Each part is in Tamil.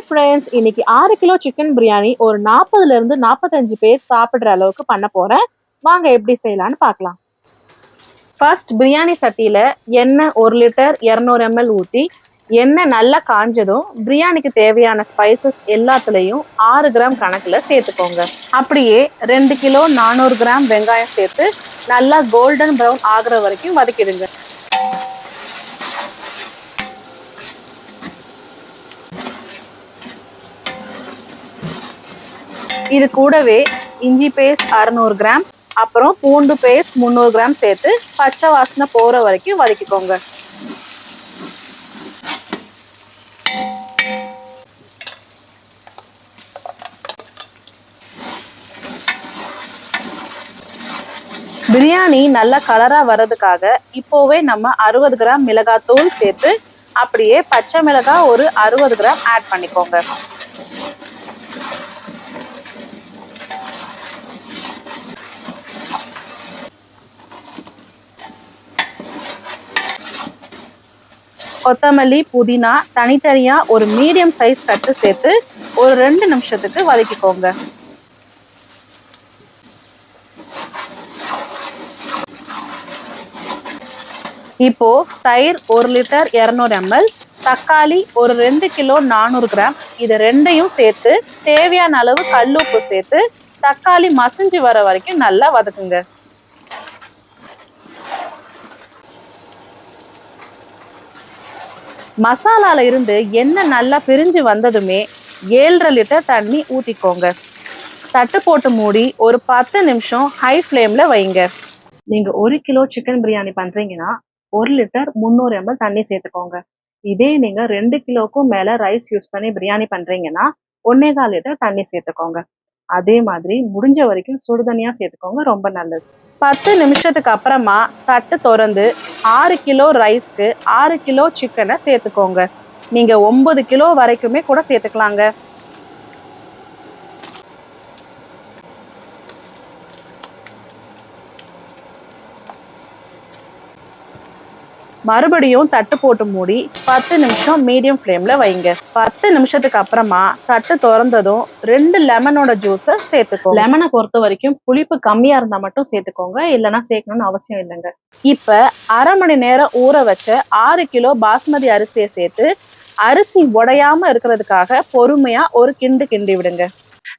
ஹாய் ஃப்ரெண்ட்ஸ் இன்னைக்கு ஆறு கிலோ சிக்கன் பிரியாணி ஒரு நாற்பதுல இருந்து நாற்பத்தஞ்சு பேர் சாப்பிடுற அளவுக்கு பண்ண போறேன். வாங்க எப்படி செய்யலாம்னு பார்க்கலாம். ஃபர்ஸ்ட் பிரியாணி சட்டியில எண்ணெய் ஒரு லிட்டர் இரநூறு எம்எல் ஊற்றி எண்ணெய் நல்லா காஞ்சதும் பிரியாணிக்கு தேவையான ஸ்பைசஸ் எல்லாத்துலேயும் ஆறு கிராம் கணக்கில் சேர்த்துக்கோங்க. அப்படியே ரெண்டு கிலோ நானூறு கிராம் வெங்காயம் சேர்த்து நல்லா கோல்டன் ப்ரௌன் ஆகுற வரைக்கும் வதக்கிடுங்க. இது கூடவே இஞ்சி பேஸ்ட் அறுநூறு கிராம் அப்புறம் பூண்டு பேஸ்ட் முந்நூறு கிராம் சேர்த்து பச்சை வாசனை போற வரைக்கும் வதக்கிக்கோங்க. பிரியாணி நல்ல கலரா வர்றதுக்காக இப்போவே நம்ம அறுபது கிராம் மிளகாத்தூள் சேர்த்து அப்படியே பச்சை மிளகாய் ஒரு அறுபது கிராம் ஆட் பண்ணிக்கோங்க. கொத்தமல்லி புதினா தனித்தனியா ஒரு மீடியம் சைஸ் கட்டு சேர்த்து ஒரு ரெண்டு நிமிஷத்துக்கு வதக்கிக்கோங்க. இப்போ தயிர் ஒரு லிட்டர் இரநூறு எம்எல் தக்காளி ஒரு ரெண்டு கிலோ நானூறு கிராம் இது ரெண்டையும் சேர்த்து தேவையான அளவு கல்லுப்பு சேர்த்து தக்காளி மசிஞ்சு வர வரைக்கும் நல்லா வதக்குங்க. மசாலாவில் இருந்து எண்ணெய் நல்லா பிரிஞ்சு வந்ததுமே ஏழரை லிட்டர் தண்ணி ஊற்றிக்கோங்க தட்டு போட்டு மூடி ஒரு பத்து நிமிஷம் ஹை ஃப்ளேமில் வைங்க. நீங்கள் ஒரு கிலோ சிக்கன் பிரியாணி பண்ணுறீங்கன்னா ஒரு லிட்டர் முந்நூறு எம்எல் தண்ணி சேர்த்துக்கோங்க. இதே நீங்கள் ரெண்டு கிலோக்கும் மேலே ரைஸ் யூஸ் பண்ணி பிரியாணி பண்ணுறீங்கன்னா ஒன்னே கால் லிட்டர் தண்ணி சேர்த்துக்கோங்க. அதே மாதிரி முடிஞ்ச வரைக்கும் சுடுதண்ணியா சேர்த்துக்கோங்க ரொம்ப நல்லது. பத்து நிமிஷத்துக்கு அப்புறமா தட்டு திறந்து ஆறு கிலோ ரைஸ்க்கு ஆறு கிலோ சிக்கனை சேர்த்துக்கோங்க. நீங்க ஒன்பது கிலோ வரைக்குமே கூட சேர்த்துக்கலாங்க. மறுபடியும் தட்டு போட்டு மூடி பத்து நிமிஷம் மீடியம் ஃப்ளேம்ல வைங்க. பத்து நிமிஷத்துக்கு அப்புறமா தட்டு திறந்ததும் ரெண்டு லெமனோட ஜூஸை சேர்த்துக்கோ லெமனை பொறுத்த வரைக்கும் புளிப்பு கம்மியா இருந்தா மட்டும் சேர்த்துக்கோங்க. இல்லைன்னா சேர்க்கணும்னு அவசியம் இல்லைங்க. இப்ப அரை மணி நேரம் ஊற வச்ச ஆறு கிலோ பாஸ்மதி அரிசியை சேர்த்து அரிசி உடையாம இருக்கிறதுக்காக பொறுமையா ஒரு கிண்டு கிண்டி விடுங்க.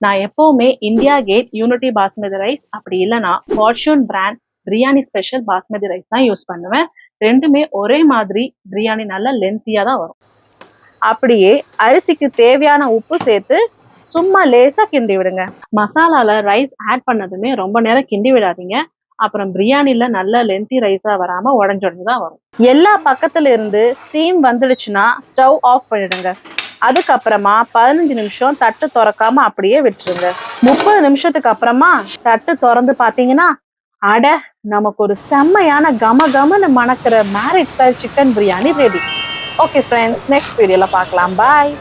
நான் எப்பவுமே India Gate unity basmati rice அப்படி இல்லைன்னா Fortune brand biryani special basmati rice தான் யூஸ் பண்ணுவேன். ரெண்டுமே ஒரே மாதிரி பிரியாணி நல்லா லென்த்தியாக தான் வரும். அப்படியே அரிசிக்கு தேவையான உப்பு சேர்த்து சும்மா லேசாக கிண்டி விடுங்க. மசாலால ரைஸ் ஆட் பண்ணதுமே ரொம்ப நேரம் கிண்டி விடாதீங்க. அப்புறம் பிரியாணில நல்ல லென்த்தி ரைஸா வராம உடஞ்சுடஞ்சு தான் வரும். எல்லா பக்கத்துல இருந்து ஸ்டீம் வந்துடுச்சுன்னா ஸ்டவ் ஆஃப் பண்ணிடுங்க. அதுக்கப்புறமா பதினஞ்சு நிமிஷம் தட்டு திறக்காம அப்படியே விட்டுருங்க. முப்பது நிமிஷத்துக்கு அப்புறமா தட்டு திறந்து பாத்தீங்கன்னா அட நமக்கு ஒரு செம்மையான கம கமன்னு மணக்கிற marriage style chicken biryani ready okay friends next வீடியோல பார்க்கலாம். பாய்